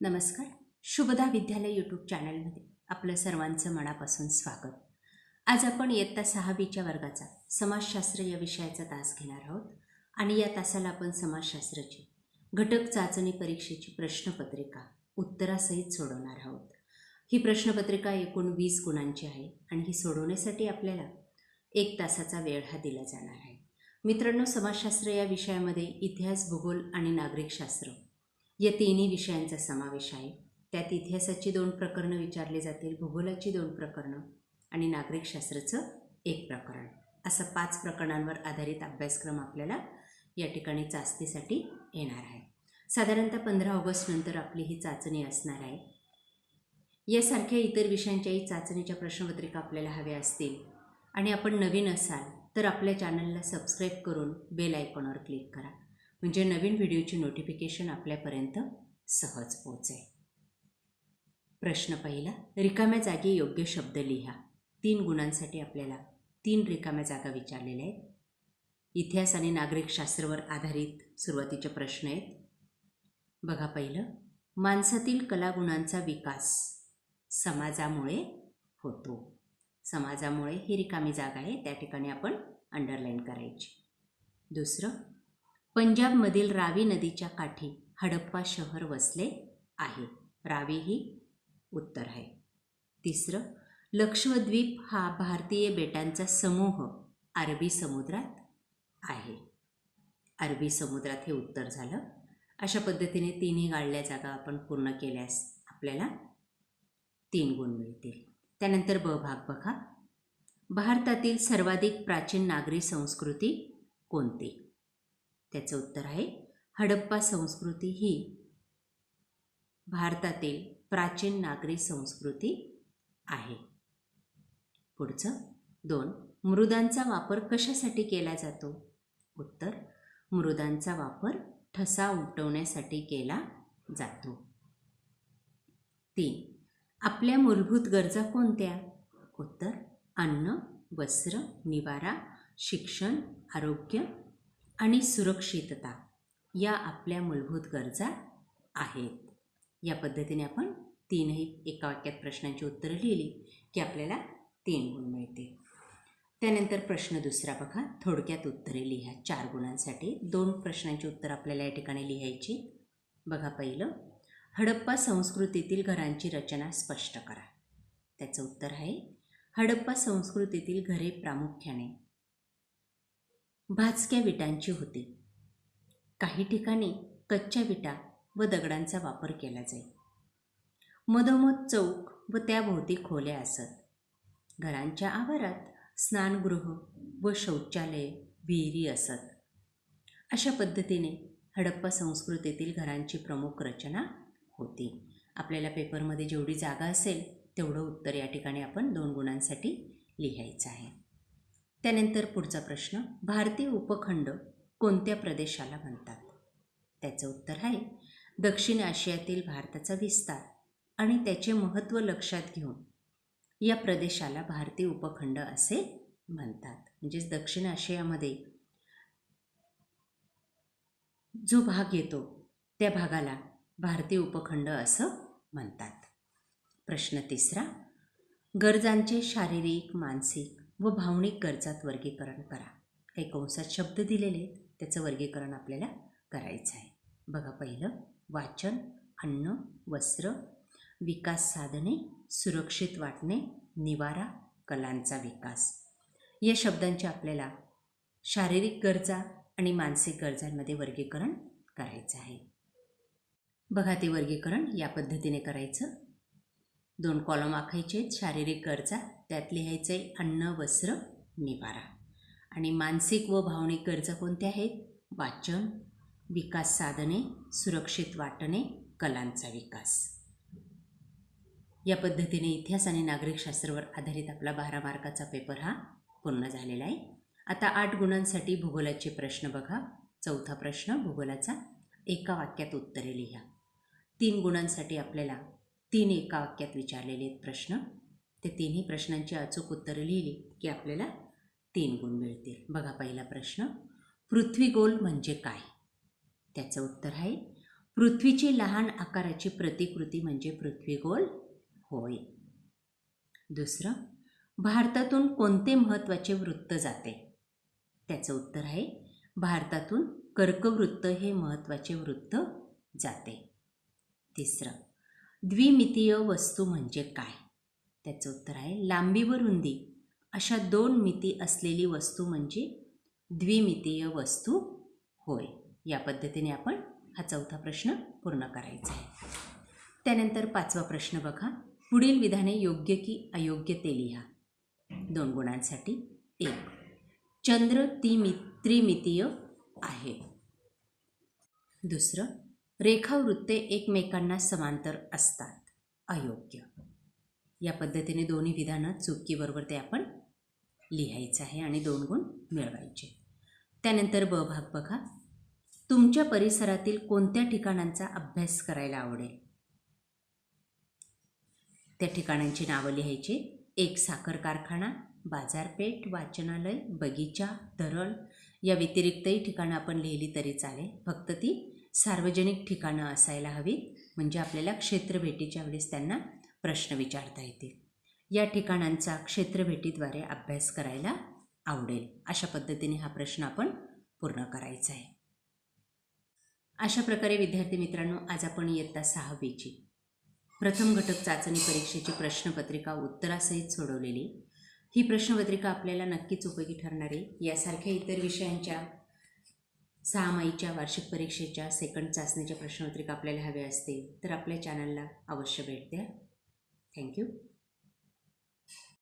नमस्कार. शुभदा विद्यालय यूट्यूब चॅनलमध्ये आपलं सर्वांचं मनापासून स्वागत. आज आपण इयत्ता सहावीच्या वर्गाचा समाजशास्त्र या विषयाचा तास घेणार आहोत आणि या तासाला आपण समाजशास्त्राची घटक चाचणी परीक्षेची प्रश्नपत्रिका उत्तरासहित सोडवणार आहोत. ही प्रश्नपत्रिका एकूण वीस गुणांची आहे आणि ही सोडवण्यासाठी आपल्याला एक तासाचा वेळ हा दिला जाणार आहे. मित्रांनो समाजशास्त्र या विषयामध्ये इतिहास भूगोल आणि नागरिकशास्त्र या तिन्ही विषयांचा समावेश आहे. त्यात इतिहासाची दोन प्रकरणं विचारली जातील भूगोलाची दोन प्रकरणं आणि नागरिकशास्त्राचं एक प्रकरण. असं पाच प्रकरणांवर आधारित अभ्यासक्रम आपल्याला या ठिकाणी चाचणीसाठी येणार आहे. साधारणतः पंधरा ऑगस्टनंतर आपली ही चाचणी असणार आहे. यासारख्या इतर विषयांच्याही चाचणीच्या प्रश्नपत्रिका आपल्याला हव्या असतील आणि आपण नवीन असाल तर आपल्या चॅनलला सबस्क्राईब करून बेल आयकॉनवर क्लिक करा. म्हणजे नवीन व्हिडिओची नोटिफिकेशन आपल्यापर्यंत सहज पोहोचेल. प्रश्न पहिला रिकाम्या जागी योग्य शब्द लिहा. तीन गुणांसाठी आपल्याला तीन रिकाम्या जागा विचारलेल्या आहेत. इतिहास आणि नागरिकशास्त्रवर आधारित सुरुवातीचे प्रश्न आहेत. बघा पहिलं माणसातील कलागुणांचा विकास समाजामुळे होतो. समाजामुळे ही रिकामी जागा आहे त्या ठिकाणी आपण अंडरलाईन करायची. दुसरं पंजाबमधील रावी नदीच्या काठी हडप्पा शहर वसले आहे. रावी ही उत्तर आहे. तिसरं लक्षद्वीप हा भारतीय बेटांचा समूह अरबी समुद्रात आहे. अरबी समुद्रात हे उत्तर झालं. अशा पद्धतीने तिन्ही गाळल्या जागा आपण पूर्ण केल्यास आपल्याला तीन गुण मिळतील. त्यानंतर ब भाग बघा. भारतातील सर्वाधिक प्राचीन नागरी संस्कृती कोणती? त्याचं उत्तर आहे हडप्पा संस्कृती ही भारतातील प्राचीन नागरी संस्कृती आहे. पुढचं दोन मृदांचा वापर कशासाठी केला जातो? उत्तर मृदांचा वापर ठसा उमटवण्यासाठी केला जातो. तीन आपल्या मूलभूत गरजा कोणत्या? उत्तर अन्न वस्त्र निवारा शिक्षण आरोग्य आणि सुरक्षितता या आपल्या मूलभूत गरजा आहेत. या पद्धतीने आपण तीनही एका वाक्यात प्रश्नांची उत्तरं लिहिली की आपल्याला तीन गुण मिळतील. त्यानंतर प्रश्न दुसरा बघा. थोडक्यात उत्तरे लिहा. चार गुणांसाठी दोन प्रश्नांची उत्तरं आपल्याला या ठिकाणी लिहायची. बघा पहिलं. हडप्पा संस्कृतीतील घरांची रचना स्पष्ट करा. त्याचं उत्तर आहे. हडप्पा संस्कृतीतील घरे प्रामुख्याने भाजक्या विटांची होती. काही ठिकाणी कच्च्या विटा व दगडांचा वापर केला जाई. मधोमध चौक व त्याभोवती खोल्या असत. घरांच्या आवारात स्नानगृह व शौचालय विहिरी असत. अशा पद्धतीने हडप्पा संस्कृतीतील घरांची प्रमुख रचना होती. आपल्याला पेपरमध्ये जेवढी जागा असेल तेवढं उत्तर या ठिकाणी आपण दोन गुणांसाठी लिहायचं आहे. त्यानंतर पुढचा प्रश्न भारतीय उपखंड कोणत्या प्रदेशाला म्हणतात? त्याचं उत्तर आहे दक्षिण आशियातील भारताचा विस्तार आणि त्याचे महत्त्व लक्षात घेऊन या प्रदेशाला भारतीय उपखंड असे म्हणतात. म्हणजेच दक्षिण आशियामध्ये जो भाग येतो त्या भागाला भारतीय उपखंड असं म्हणतात. प्रश्न तिसरा गरजांचे शारीरिक मानसिक व भावनिक गरजात वर्गीकरण करा. काही कंसात शब्द दिलेले आहेत. त्याचं वर्गीकरण आपल्याला करायचं आहे. बघा पहिलं. वाचन अन्न वस्त्र विकास साधने सुरक्षित वाटणे निवारा कलांचा विकास. या शब्दांचे आपल्याला शारीरिक गरजा आणि मानसिक गरजांमध्ये वर्गीकरण करायचं आहे. बघा ते वर्गीकरण या पद्धतीने करायचं. दोन कॉलम आखायचे आहेत शारीरिक गरजा त्यात लिहायचं आहे अन्न वस्त्र निवारा. आणि मानसिक व भावनिक गरजा कोणत्या आहेत? वाचन विकास साधने सुरक्षित वाटणे कलांचा विकास. या पद्धतीने इतिहास आणि नागरिकशास्त्रावर आधारित आपला बारा मार्काचा पेपर हा पूर्ण झालेला आहे. आता आठ गुणांसाठी भूगोलाचे प्रश्न बघा. चौथा प्रश्न भूगोलाचा एका वाक्यात उत्तरे लिहा. तीन गुणांसाठी आपल्याला तीन एका वाक्यात विचारलेले आहेत प्रश्न. ते तिन्ही प्रश्नांची अचूक उत्तरं लिहिली की आपल्याला तीन गुण मिळतील. बघा पहिला प्रश्न पृथ्वी गोल म्हणजे काय? त्याचं उत्तर आहे पृथ्वीची लहान आकाराची प्रतिकृती म्हणजे पृथ्वी गोल होय. दुसरं भारतातून कोणते महत्त्वाचे वृत्त जाते? त्याचं उत्तर आहे भारतातून कर्कवृत्त हे महत्त्वाचे वृत्त जाते. तिसरं द्विमितीय वस्तू म्हणजे काय? त्याचं उत्तर आहे लांबी व रुंदी अशा दोन मिती असलेली वस्तू म्हणजे द्विमितीय वस्तू होय. या पद्धतीने आपण हा चौथा प्रश्न पूर्ण करायचा आहे. त्यानंतर पाचवा प्रश्न बघा. पुढील विधाने योग्य की अयोग्य ते लिहा. दोन गुणांसाठी एक. चंद्र तिमि त्रिमितीय आहे. दुसरं रेखावृत्ते एकमेकांना समांतर असतात. अयोग्य. या पद्धतीने दोन्ही विधानं चुकीबरोबर ते आपण लिहायचं आहे आणि दोन गुण मिळवायचे. त्यानंतर ब भाग बघा. तुमच्या परिसरातील कोणत्या ठिकाणांचा अभ्यास करायला आवडेल? त्या ठिकाणांची नावं लिहायची. एक साखर कारखाना बाजारपेठ वाचनालय बगीचा धरण या व्यतिरिक्तही ठिकाणं आपण लिहिली तरी चालेल. फक्त ती सार्वजनिक ठिकाणं असायला हवी म्हणजे आपल्याला क्षेत्रभेटीच्या वेळेस त्यांना प्रश्न विचारता येतील. या ठिकाणांचा क्षेत्रभेटीद्वारे अभ्यास करायला आवडेल. अशा पद्धतीने हा प्रश्न आपण पूर्ण करायचा आहे. अशा प्रकारे विद्यार्थी मित्रांनो आज आपण इयत्ता सहावीची प्रथम घटक चाचणी परीक्षेची प्रश्नपत्रिका उत्तरासहित सोडवलेली. ही प्रश्नपत्रिका आपल्याला नक्कीच उपयोगी ठरणारी यासारख्या इतर विषयांच्या सहा माईच्या वार्षिक परीक्षेच्या सेकंड चाचणीच्या प्रश्नपत्रिका आपल्याला हव्या असतील तर आपल्या चॅनलला अवश्य भेट द्या. थँक्यू